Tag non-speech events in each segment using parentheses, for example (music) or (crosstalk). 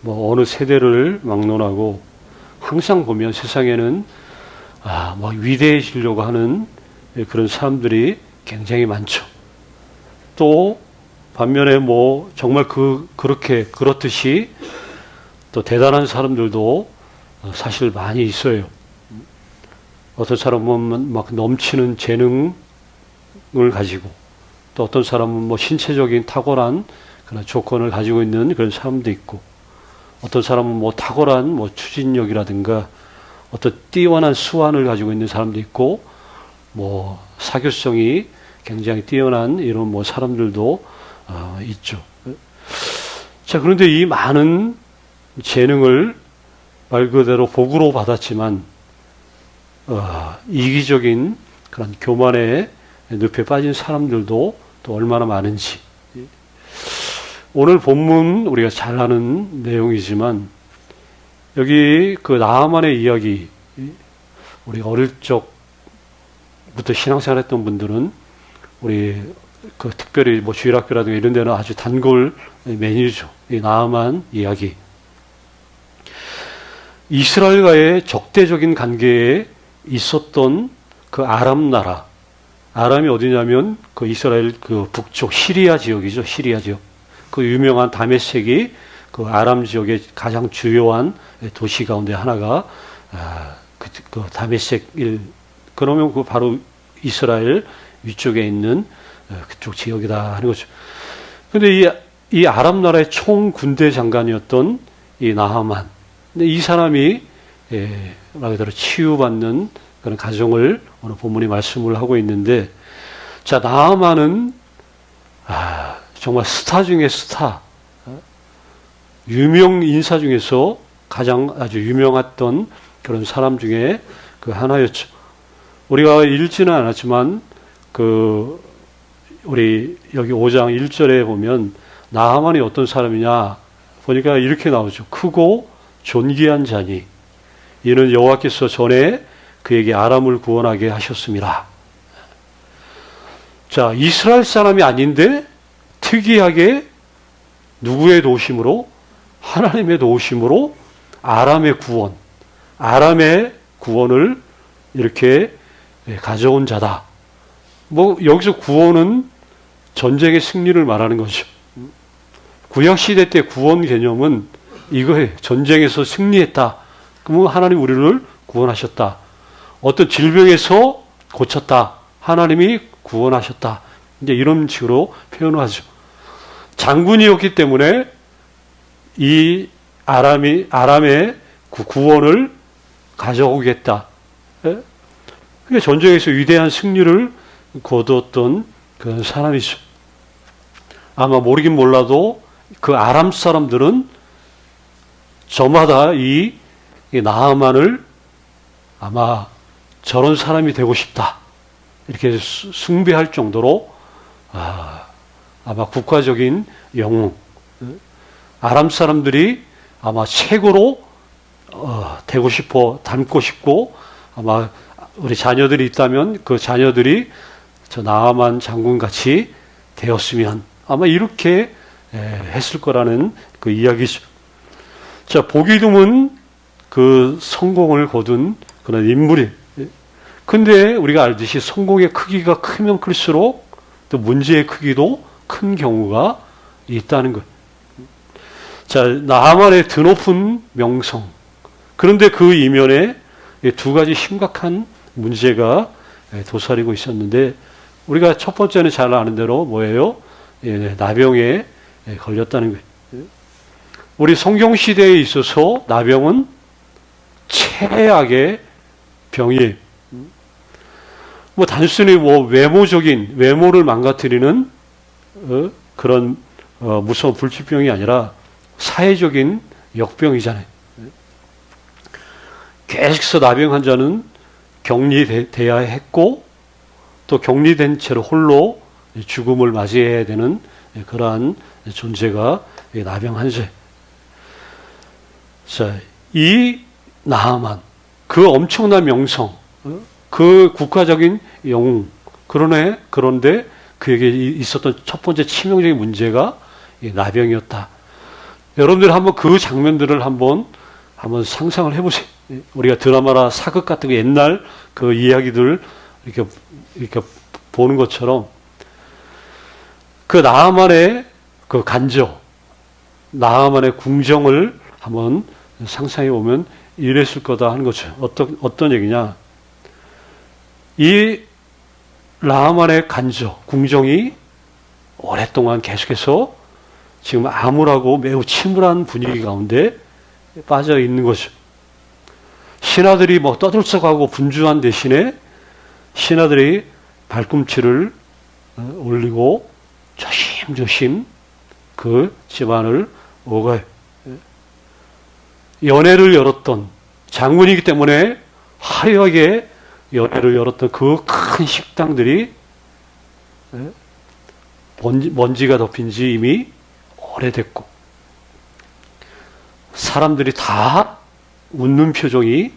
뭐 어느 세대를 막론하고 항상 보면 세상에는 아, 뭐 위대해지려고 하는 그런 사람들이 굉장히 많죠. 또 반면에 뭐 정말 그 그렇게 그렇듯이 또 대단한 사람들도 사실 많이 있어요. 어떤 사람은 막 넘치는 재능을 가지고 또 어떤 사람은 뭐 신체적인 탁월한 그런 조건을 가지고 있는 그런 사람도 있고 어떤 사람은 뭐 탁월한 뭐 추진력이라든가 어떤 뛰어난 수완을 가지고 있는 사람도 있고 뭐 사교성이 굉장히 뛰어난 이런 뭐 사람들도 어, 있죠. 자 그런데 이 많은 재능을 말 그대로 복으로 받았지만 어, 이기적인 그런 교만의 늪에 빠진 사람들도 또 얼마나 많은지 오늘 본문 우리가 잘 아는 내용이지만 여기 그 나아만의 이야기 우리가 어릴 적부터 신앙생활 했던 분들은 우리 그 특별히 뭐 주일학교라든가 이런 데는 아주 단골 메뉴죠. 이 나아만 이야기. 이스라엘과의 적대적인 관계에 있었던 그 아람 나라. 아람이 어디냐면 그 이스라엘 그 북쪽 시리아 지역이죠. 시리아 지역. 그 유명한 다메섹이 그 아람 지역의 가장 주요한 도시 가운데 하나가 아, 그, 그 다메섹 일 그러면 그 바로 이스라엘 위쪽에 있는 어, 그쪽 지역이다 하는 거죠. 근데 이, 이 아람 나라의 총 군대 장관이었던 이 나하만. 근데 이 사람이 예, 말 그대로 치유받는 그런 가정을 오늘 본문이 말씀을 하고 있는데 자 나하만은 아, 정말 스타 중에 스타 유명 인사 중에서 가장 아주 유명했던 그런 사람 중에 그 하나였죠. 우리가 읽지는 않았지만 그 우리 여기 5장 1절에 보면 나하만이 어떤 사람이냐 보니까 이렇게 나오죠. 크고 존귀한 자니 이는 여호와께서 전에 그에게 아람을 구원하게 하셨습니다. 자, 이스라엘 사람이 아닌데 특이하게 누구의 도심으로 하나님의 도우심으로 아람의 구원, 아람의 구원을 이렇게 가져온 자다. 뭐 여기서 구원은 전쟁의 승리를 말하는 거죠. 구약 시대 때 구원 개념은 이거에 전쟁에서 승리했다. 그러면 하나님 우리를 구원하셨다. 어떤 질병에서 고쳤다. 하나님이 구원하셨다. 이제 이런 식으로 표현하죠. 장군이었기 때문에 이 아람이 아람의 구원을 가져오겠다. 예? 그게 전쟁에서 위대한 승리를 거두었던 그런 사람이죠. 아마 모르긴 몰라도 그 아람 사람들은 저마다 이, 이 나하만을 아마 저런 사람이 되고 싶다. 이렇게 숭배할 정도로 아, 아마 국가적인 영웅, 아람 사람들이 아마 최고로 어, 되고 싶어 닮고 싶고 아마 우리 자녀들이 있다면 그 자녀들이 저 나아만 장군 같이 되었으면 아마 이렇게 에, 했을 거라는 그 이야기죠. 자 보기 드문 그 성공을 거둔 그런 인물이. 근데 우리가 알듯이 성공의 크기가 크면 클수록 또 문제의 크기도 큰 경우가 있다는 것. 자, 나만의 드높은 명성. 그런데 그 이면에 두 가지 심각한 문제가 도사리고 있었는데 우리가 첫 번째는 잘 아는 대로 뭐예요? 예, 나병에 걸렸다는 거예요. 우리 성경 시대에 있어서 나병은 최악의 병이에요. 뭐 단순히 뭐 외모적인 외모를 망가뜨리는 어, 그런 어, 무서운 불치병이 아니라 사회적인 역병이잖아요. 계속해서 나병 환자는 격리돼야 했고 또 격리된 채로 홀로 죽음을 맞이해야 되는 그러한 존재가 나병 환자. 자, 이 나하만 그 엄청난 명성, 어, 그 국가적인 영웅, 그러네 그런데 그에게 있었던 첫 번째 치명적인 문제가 나병이었다. 여러분들 한번 그 장면들을 한번 한번 상상을 해보세요. 우리가 드라마나 사극 같은 거 옛날 그 이야기들 이렇게 이렇게 보는 것처럼 그 나만의 그 간저, 나만의 궁정을 한번 상상해 보면 이랬을 거다 하는 거죠. 어떤 어떤 얘기냐? 이 라만의 간저, 궁정이 오랫동안 계속해서 지금 암울하고 매우 침울한 분위기 가운데 빠져 있는 거죠. 신하들이 뭐 떠들썩하고 분주한 대신에 신하들이 발꿈치를 어, 올리고 조심조심 그 집안을 오가요. 연회를 열었던 장군이기 때문에 화려하게 연회를 열었던 그 큰 식당들이 먼지, 먼지가 덮인 지 이미 오래됐고 사람들이 다 웃는 표정이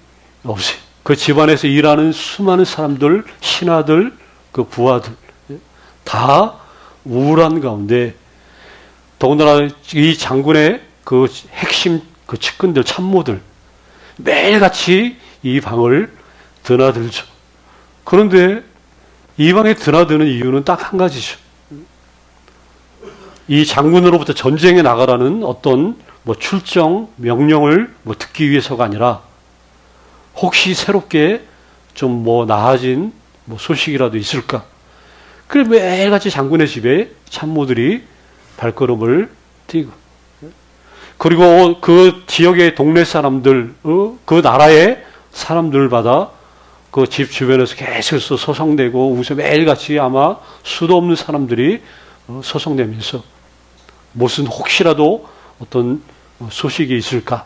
없어요. 그 집안에서 일하는 수많은 사람들, 신하들, 그 부하들 다 우울한 가운데 더군다나 이 장군의 그 핵심 그 측근들 참모들 매일같이 이 방을 드나들죠. 그런데 이 방에 드나드는 이유는 딱 한 가지죠. 이 장군으로부터 전쟁에 나가라는 어떤 뭐 출정 명령을 뭐 듣기 위해서가 아니라 혹시 새롭게 좀 뭐 나아진 뭐 소식이라도 있을까? 그래 매일같이 장군의 집에 참모들이 발걸음을 뛰고 그리고 그 지역의 동네 사람들, 어? 그 나라의 사람들마다 그 집 주변에서 계속해서 소송되고 우서 매일같이 아마 수도 없는 사람들이 어, 소송되면서 무슨 혹시라도 어떤 소식이 있을까?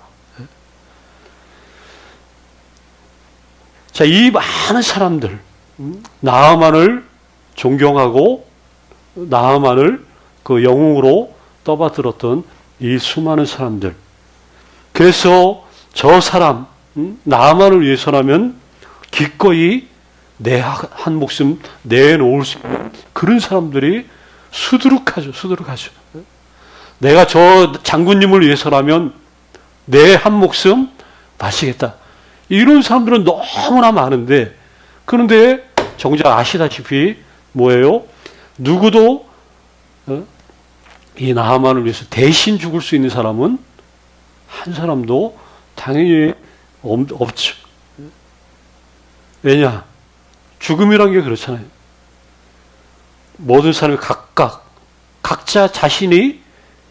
자, 이 많은 사람들, 음, 나아만을 존경하고 나아만을 그 영웅으로 떠받들었던 이 수많은 사람들. 그래서 저 사람, 음, 나아만을 위해서라면 기꺼이 내 한 목숨 내놓을 수 있는 그런 사람들이 수두룩하죠, 수두룩하죠. 내가 저 장군님을 위해서라면 내 한 목숨 마시겠다. 이런 사람들은 너무나 많은데, 그런데 정작 아시다시피 뭐예요? 누구도 어? 이 나하만을 위해서 대신 죽을 수 있는 사람은 한 사람도 당연히 없죠. 왜냐? 죽음이란 게 그렇잖아요. 모든 사람이 각각, 각자 자신이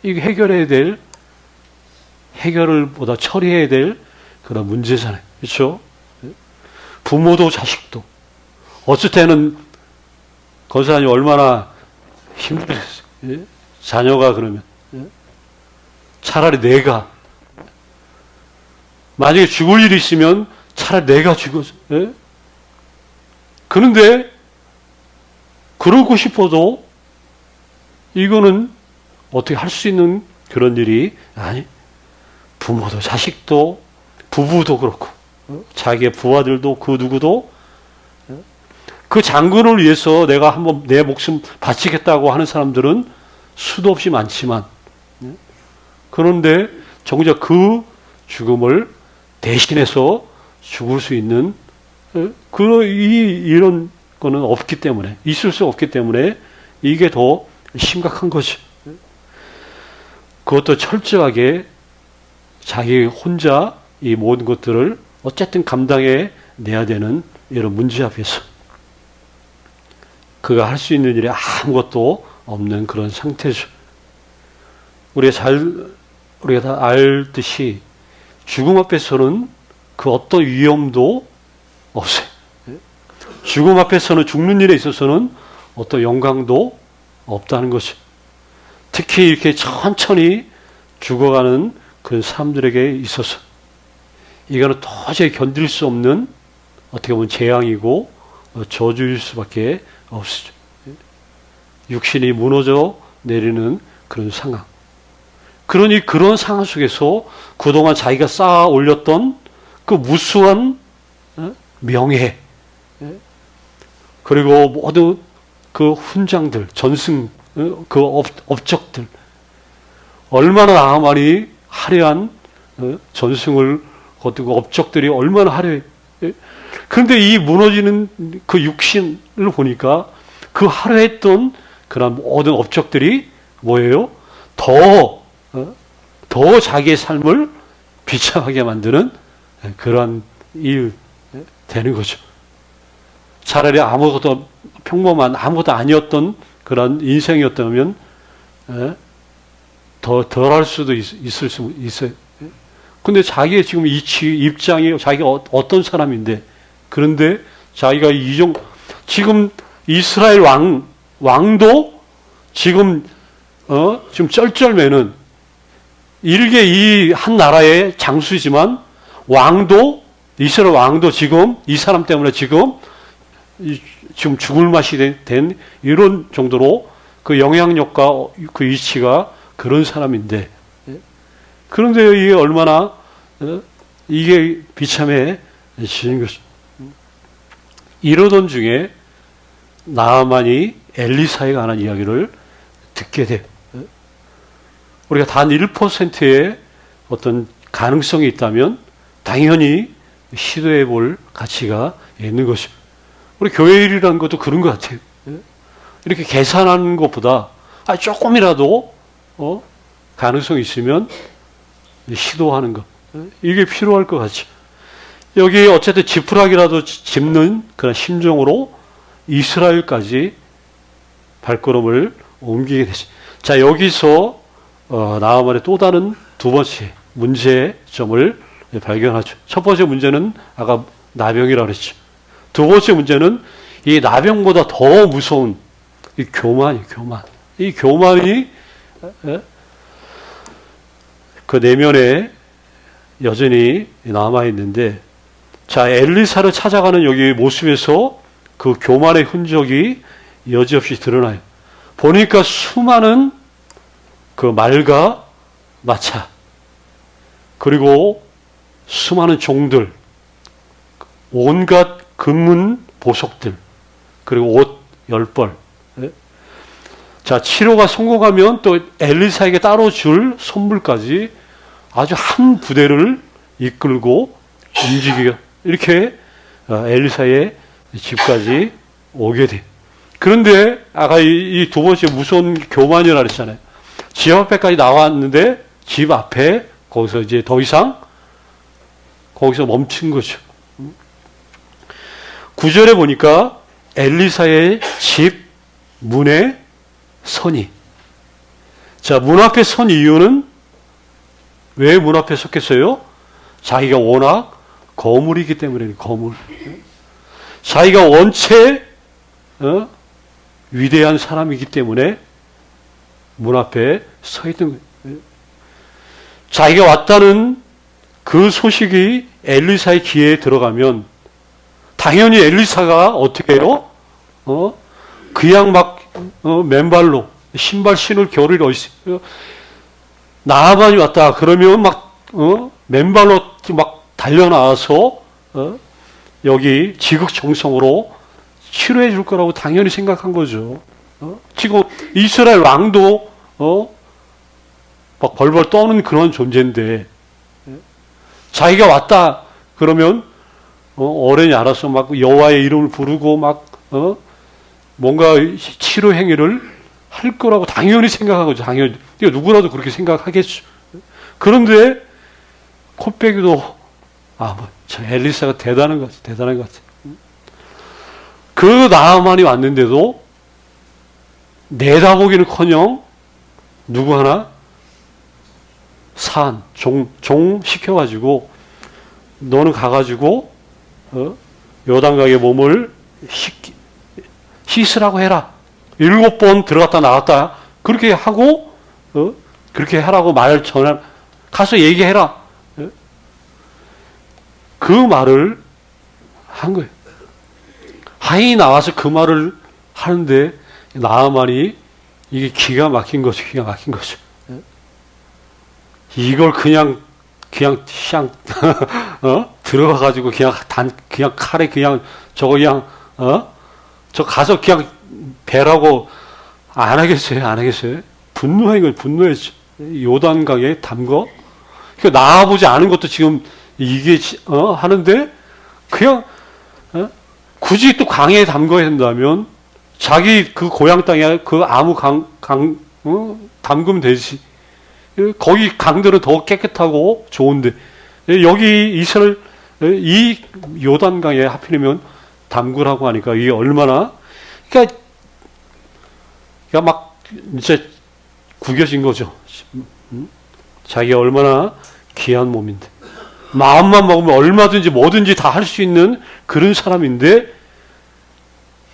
이거 해결해야 될, 해결을 보다 처리해야 될 그런 문제잖아요. 그렇죠? 부모도 자식도. 어쩔 때는 거사님 얼마나 힘들었어요. 예? 자녀가 그러면. 예? 차라리 내가. 만약에 죽을 일이 있으면 차라리 내가 죽어서. 예? 그런데 그러고 싶어도 이거는 어떻게 할 수 있는 그런 일이 아니 부모도 자식도 부부도 그렇고 어? 자기의 부하들도 그 누구도 어? 그 장군을 위해서 내가 한번 내 목숨 바치겠다고 하는 사람들은 수도 없이 많지만 예? 그런데 정작 그 죽음을 대신해서 죽을 수 있는 예? 그 이 이런 거는 없기 때문에 있을 수 없기 때문에 이게 더 심각한 거죠. 그것도 철저하게 자기 혼자 이 모든 것들을 어쨌든 감당해 내야 되는 이런 문제 앞에서 그가 할 수 있는 일이 아무것도 없는 그런 상태죠. 우리가 잘 우리가 다 알듯이 죽음 앞에서는 그 어떤 위험도 없어요. 죽음 앞에서는 죽는 일에 있어서는 어떤 영광도 없다는 것이. 특히 이렇게 천천히 죽어가는 그 사람들에게 있어서 이거는 도저히 견딜 수 없는 어떻게 보면 재앙이고 저주일 수밖에 없으죠. 육신이 무너져 내리는 그런 상황. 그러니 그런 상황 속에서 그동안 자기가 쌓아 올렸던 그 무수한 어, 명예, 예? 그리고 모두 그 훈장들, 전승, 어, 그 업, 업적들, 얼마나 나만이 화려한 어, 전승을 거두고 업적들이 얼마나 화려해. 예? 그런데 이 무너지는 그 육신을 보니까 그 화려했던 그런 모든 업적들이 뭐예요? 더, 어, 더 자기의 삶을 비참하게 만드는 그러한 일 되는 거죠. 차라리 아무것도 평범한 아무것도 아니었던 그런 인생이었다면 예? 더 덜 할 수도 있, 을수 있어요. 예? 근데 자기의 지금 이치 입장이 자기가 어, 어떤 사람인데 그런데 자기가 이종 지금 이스라엘 왕 왕도 지금 어 지금 쩔쩔매는 일개 이 한 나라의 장수지만 왕도 이스라엘 왕도 지금 이 사람 때문에 지금 이- 지금 죽을 맛이 된, 된 이런 정도로 그 영향력과 그 위치가 그런 사람인데 예? 그런데 이게 얼마나 어? 이게 비참해지는 것입니다. 이러던 중에 나만이 엘리사에 관한 이야기를 듣게 돼. 요 우리가 단 1%의 어떤 가능성이 있다면 당연히 시도해 볼 가치가 있는 것입니다. 우리 교회 일이라는 것도 그런 것 같아요. 예? 이렇게 계산하는 것보다 아, 조금이라도 어? 가능성이 있으면 시도하는 것. 예? 이게 필요할 것 같죠. 여기 어쨌든 지푸라기라도 짚는 그런 심정으로 이스라엘까지 발걸음을 옮기게 되죠. 자, 여기서 어, 나아만의 또 다른 두 번째 문제점을 발견하죠. 첫 번째 문제는 아까 나병이라고 그랬죠. 두 번째 문제는 이 나병보다 더 무서운 이 교만이 교만. 이 교만이 에? 그 내면에 여전히 남아 있는데 자 엘리사를 찾아가는 여기 모습에서 그 교만의 흔적이 여지없이 드러나요. 보니까 수많은 그 말과 마차 그리고 수많은 종들 온갖 금문 보석들 그리고 옷 열 벌. 예? 자 치료가 성공하면 또 엘리사에게 따로 줄 선물까지 아주 한 부대를 이끌고 움직이게 이렇게 어, 엘리사의 집까지 오게 돼. 그런데 아까 이 두 번째 무서운 교만이라 그랬잖아요. 집 앞에까지 나왔는데 집 앞에 거기서 이제 더 이상 거기서 멈춘 거죠. 구절에 보니까 엘리사의 집 문에 선이. 자, 문 앞에 선 이유는 왜 문 앞에 섰겠어요? 자기가 워낙 거물이기 때문에 거물. 자기가 원체 어? 위대한 사람이기 때문에 문 앞에 서 있는 거예요. 자기가 왔다는 그 소식이 엘리사의 귀에 들어가면 당연히 엘리사가 어떻게 해요? 어? 그냥 막 어, 맨발로 신발 신을 겨를이 어딨어요? 나아만이 왔다 그러면 막 어? 맨발로 막 달려나와서 어? 여기 지극정성으로 치료해 줄 거라고 당연히 생각한 거죠. 어? 지금 이스라엘 왕도 어? 막 벌벌 떠는 그런 존재인데 자기가 왔다 그러면 어, 어른이 알아서 막 여호와의 이름을 부르고 막 어? 뭔가 치료 행위를 할 거라고 당연히 거죠. 당연히 이거 누구라도 그렇게 생각하겠죠. 그런데 코빼기도 아저 엘리사가 대단한 것 같아, 대단한 것 같아. 그 나만이 왔는데도 내다보기는커녕 누구 하나 산, 종, 종 시켜가지고 너는 가가지고 어? 요단강의 몸을 씻기, 씻으라고 해라. 일곱 번 들어갔다 나왔다. 그렇게 하고 어? 그렇게 하라고 말 전할 가서 얘기해라. 어? 그 말을 한 거예요. 하인이 나와서 그 말을 하는데 나아만이 이게 기가 막힌 거죠. 기가 막힌 거죠. 이걸 그냥 그냥 그냥 (laughs) 어? 들어가 가지고 그냥 단 그냥 칼에 그냥 저거 그냥 어 저 가서 그냥 배라고 안 하겠어요 안 하겠어요 분노한 걸 분노했죠 요단강에 담궈 그 나아보지 않은 것도 지금 이게 지- 어, 하는데 그냥 어? 굳이 또 강에 담궈야 한다면 자기 그 고향 땅에 그 아무 강, 강 어? 담그면 되지. 예, 거기 강들은 더 깨끗하고 좋은데 예, 여기 이스라엘 예, 이 요단강에 하필이면 담그라고 하니까 이게 얼마나 그러니까 그러니까 막 이제 구겨진 거죠. 음? 자기가 얼마나 귀한 몸인데 마음만 먹으면 얼마든지 뭐든지 다 할 수 있는 그런 사람인데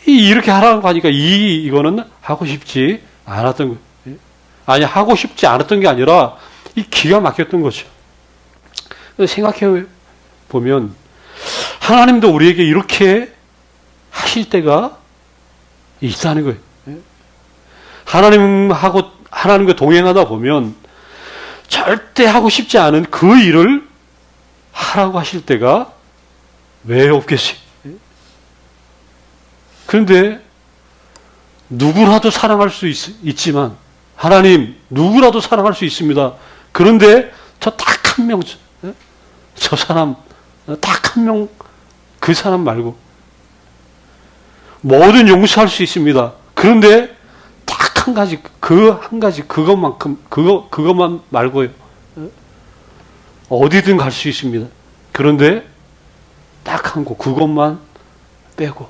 이 이렇게 하라고 하니까 이 이거는 하고 싶지 않았던 거 아니 하고 싶지 않았던 게 아니라 이 기가 막혔던 거죠. 생각해 보면 하나님도 우리에게 이렇게 하실 때가 있다는 거예요. 하나님하고 하나님과 동행하다 보면 절대 하고 싶지 않은 그 일을 하라고 하실 때가 왜 없겠어요? 그런데 누구라도 사랑할 수 있, 지만 하나님 누구라도 사랑할 수 있습니다. 그런데 저 딱 한 명, 저 사람 딱 한 명 그 사람 말고 뭐든 용서할 수 있습니다. 그런데 딱 한 가지 그 한 가지 그것만큼 그거 그것만 말고요. 어디든 갈 수 있습니다. 그런데 딱한곳 그것만 빼고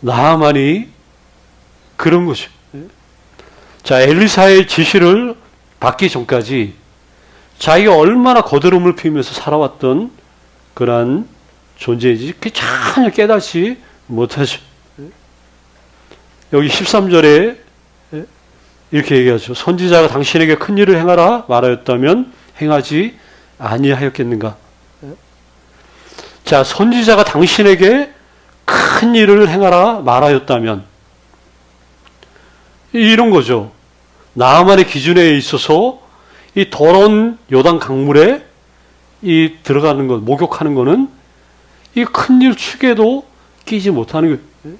나만이 그런 거죠. 자 엘리사의 지시를 받기 전까지 자기가 얼마나 거드름을 피우면서 살아왔던 그러한 존재인지 그 전혀 깨닫지 못하죠. 여기 13절에 이렇게 얘기하죠. 선지자가 당신에게 큰 일을 행하라 말하였다면 행하지 아니하였겠는가? 자, 선지자가 당신에게 큰 일을 행하라 말하였다면 이런 거죠. 나만의 기준에 있어서 이 더러운 요단 강물에 이 들어가는 것, 목욕하는 거는 이 큰일 축에도 끼지 못하는 거예요.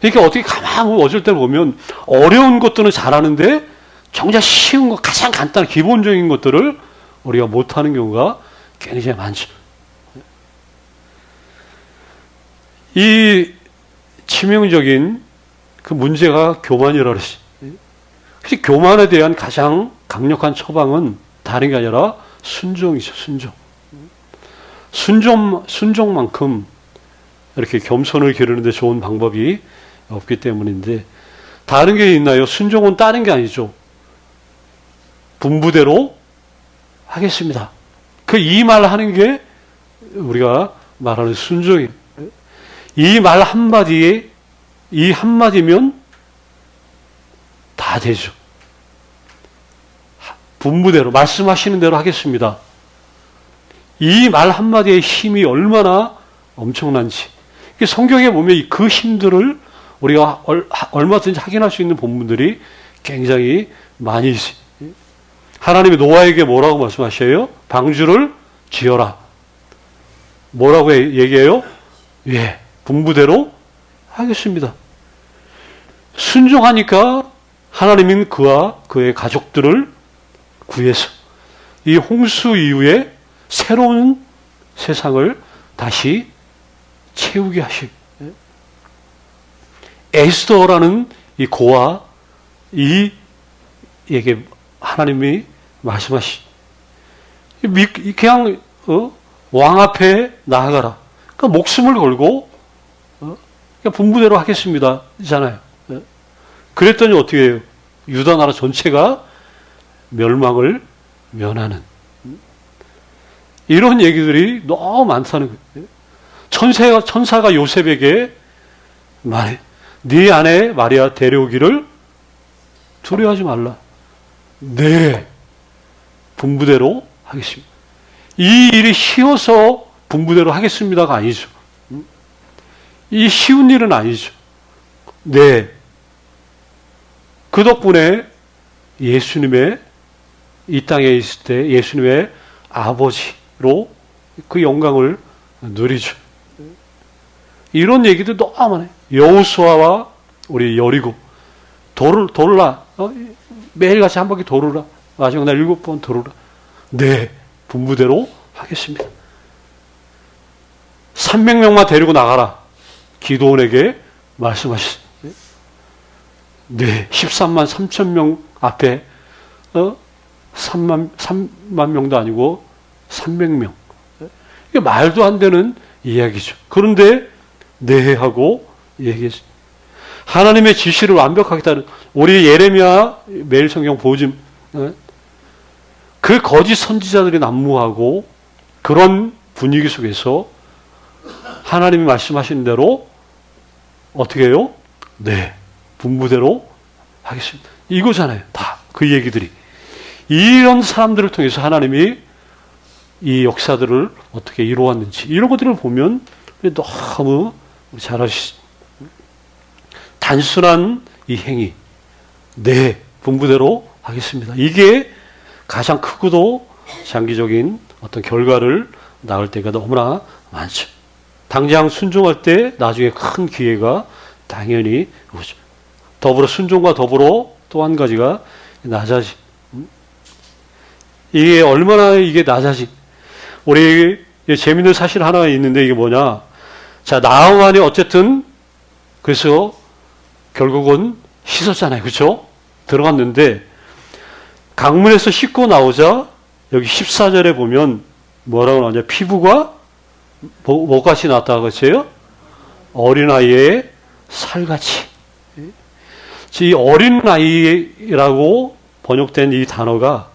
그러니까 어떻게 가만 어쩔 때 보면 어려운 것들은 잘하는데 정작 쉬운 거, 가장 간단한 기본적인 것들을 우리가 못하는 경우가 굉장히 많죠. 이 치명적인 그 문제가 교만이라 그러지. 그래서 교만에 대한 가장 강력한 처방은 다른 게 아니라 순종이죠, 순종. 순종, 순종만큼 이렇게 겸손을 기르는데 좋은 방법이 없기 때문인데, 다른 게 있나요? 순종은 다른 게 아니죠. 분부대로 하겠습니다. 그 이 말 하는 게 우리가 말하는 순종이에요. 이 말 한마디에, 이 한마디면 다 되죠. 분부대로, 말씀하시는 대로 하겠습니다. 이 말 한마디의 힘이 얼마나 엄청난지. 성경에 보면 그 힘들을 우리가 얼마든지 확인할 수 있는 본문들이 굉장히 많이 있어요. 하나님이 노아에게 뭐라고 말씀하셔요? 방주를 지어라. 뭐라고 얘기해요? 예, 분부대로 하겠습니다. 순종하니까 하나님은 그와 그의 가족들을 구해서 이 홍수 이후에 새로운 세상을 다시 채우게 하시. 에스더라는 이 고아 이에게 하나님이 말씀하시. 그냥 어? 왕 앞에 나아가라. 그러니까 목숨을 걸고 어? 그냥 분부대로 하겠습니다. 잖아요. 어? 그랬더니 어떻게 해요? 유다 나라 전체가 멸망을 면하는 이런 얘기들이 너무 많다는 거예요. 천사가, 천사가 요셉에게 말해. 네 아내 마리아 데려오기를 두려워하지 말라. 네. 분부대로 하겠습니다. 이 일이 쉬워서 분부대로 하겠습니다가 아니죠. 이 쉬운 일은 아니죠. 네. 그 덕분에 예수님의 이 땅에 있을 때 예수님의 아버지로 그 영광을 누리죠. 이런 얘기도 너무 많아요. 여호수아와 우리 여리고 돌 돌라 어? 매일같이 한 바퀴 돌으라. 마지막 날 일곱 번 돌으라. 네, 분부대로 하겠습니다. 300명만 데리고 나가라. 기도원에게 말씀하셨습니다. 네, 13만 3천 명 앞에 어? 3만 3만 명도 아니고 300명. 이게 말도 안 되는 이야기죠. 그런데 네 하고 얘기했습니다. 하나님의 지시를 완벽하게 따른 우리 예레미야 매일 성경 보즘 어? 그 거짓 선지자들이 난무하고 그런 분위기 속에서 하나님이 말씀하신 대로 어떻게 해요? 네. 분부대로 하겠습니다. 이거잖아요. 다 그 얘기들이. 이런 사람들을 통해서 하나님이 이 역사들을 어떻게 이루었는지 이런 것들을 보면 너무 잘하시 단순한 이 행위 네 분부대로 하겠습니다. 이게 가장 크고도 장기적인 어떤 결과를 낳을 때가 너무나 많죠. 당장 순종할 때 나중에 큰 기회가 당연히 오죠. 더불어 순종과 더불어 또 한 가지가 낮아지. 이게 얼마나 이게 낮아지. 우리 재밌는 사실 하나 있는데 이게 뭐냐. 자, 나아만이 어쨌든 그래서 결국은 씻었잖아요. 그렇죠? 들어갔는데 강문에서 씻고 나오자 여기 14절에 보면 뭐라고 나오냐. 피부가 뭐, 뭐같이 나왔다고 했어요? 어린아이의 살같이. 이 어린아이라고 번역된 이 단어가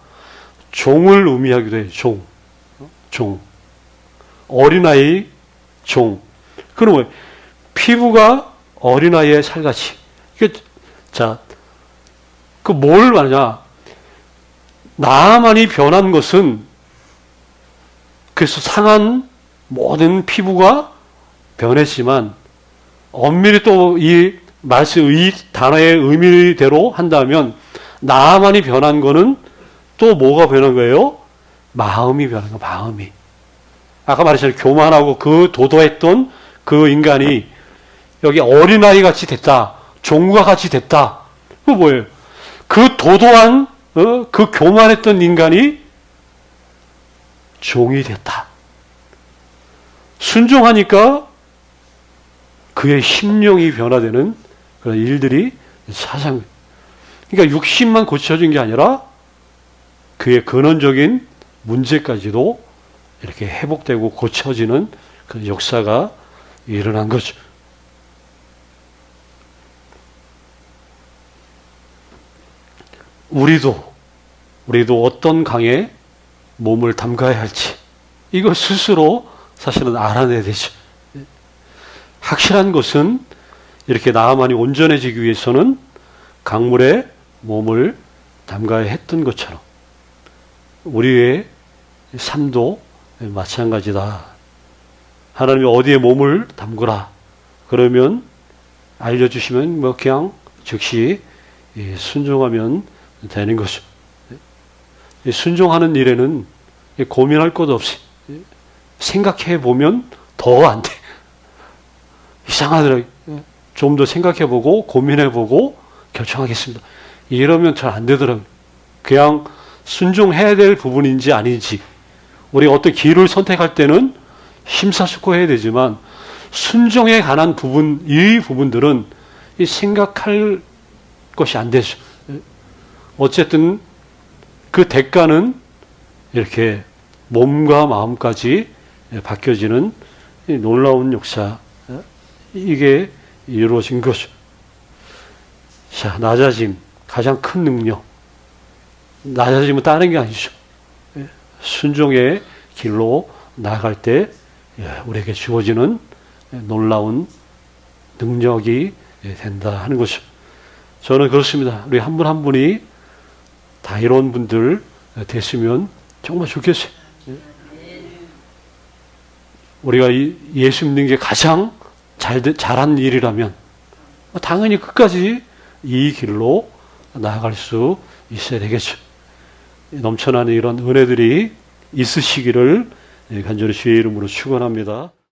종을 의미하기도 해요. 종. 종. 어린아이, 종. 그러면 피부가 어린아이의 살같이. 이게, 자, 그 뭘 말하냐. 나만이 변한 것은 그래서 상한 모든 피부가 변했지만 엄밀히 또 이 말씀 이 단어의 의미대로 한다면 나만이 변한 거는 또 뭐가 변한 거예요? 마음이 변한 거 마음이. 아까 말했잖아요. 교만하고 그 도도했던 그 인간이 여기 어린아이 같이 됐다. 종과 같이 됐다. 그 뭐예요? 그 도도한 어? 그 교만했던 인간이 종이 됐다. 순종하니까 그의 심령이 변화되는 그런 일들이 사상. 그러니까 육신만 고쳐진 게 아니라 그의 근원적인 문제까지도 이렇게 회복되고 고쳐지는 그런 역사가 일어난 거죠. 우리도 우리도 어떤 강에 몸을 담가야 할지 이걸 스스로 사실은 알아내야 되죠. 확실한 것은 이렇게 나아만이 온전해지기 위해서는 강물에 몸을 담가야 했던 것처럼 우리의 삶도 마찬가지다. 하나님이 어디에 몸을 담그라. 그러면 알려주시면 뭐 그냥 즉시 순종하면 되는 거죠. 순종하는 일에는 고민할 것 없이 생각해 보면 더 안 돼. 이상하더라고요. 좀 더 생각해 보고 고민해 보고 결정하겠습니다. 이러면 잘 안 되더라고요. 그냥 순종해야 될 부분인지 아닌지 우리 어떤 길을 선택할 때는 심사숙고해야 되지만 순종에 관한 부분 이 부분들은 생각할 것이 안 되죠. 어쨌든 그 대가는 이렇게 몸과 마음까지 바뀌어지는 놀라운 역사 이게 이루어진 거죠. 자 낮아짐 가장 큰 능력 낮아짐은 다른 게 아니죠. 순종의 길로 나아갈 때 우리에게 주어지는 놀라운 능력이 된다 하는 것이죠. 저는 그렇습니다. 우리 한 분한 분이 다 이런 분들 됐으면 정말 좋겠어요. 우리가 예수 믿는 게 가장 잘, 잘한 일이라면 당연히 끝까지 이 길로 나아갈 수 있어야 되겠죠. 넘쳐나는 이런 은혜들이 있으시기를 간절히 주의 이름으로 축원합니다.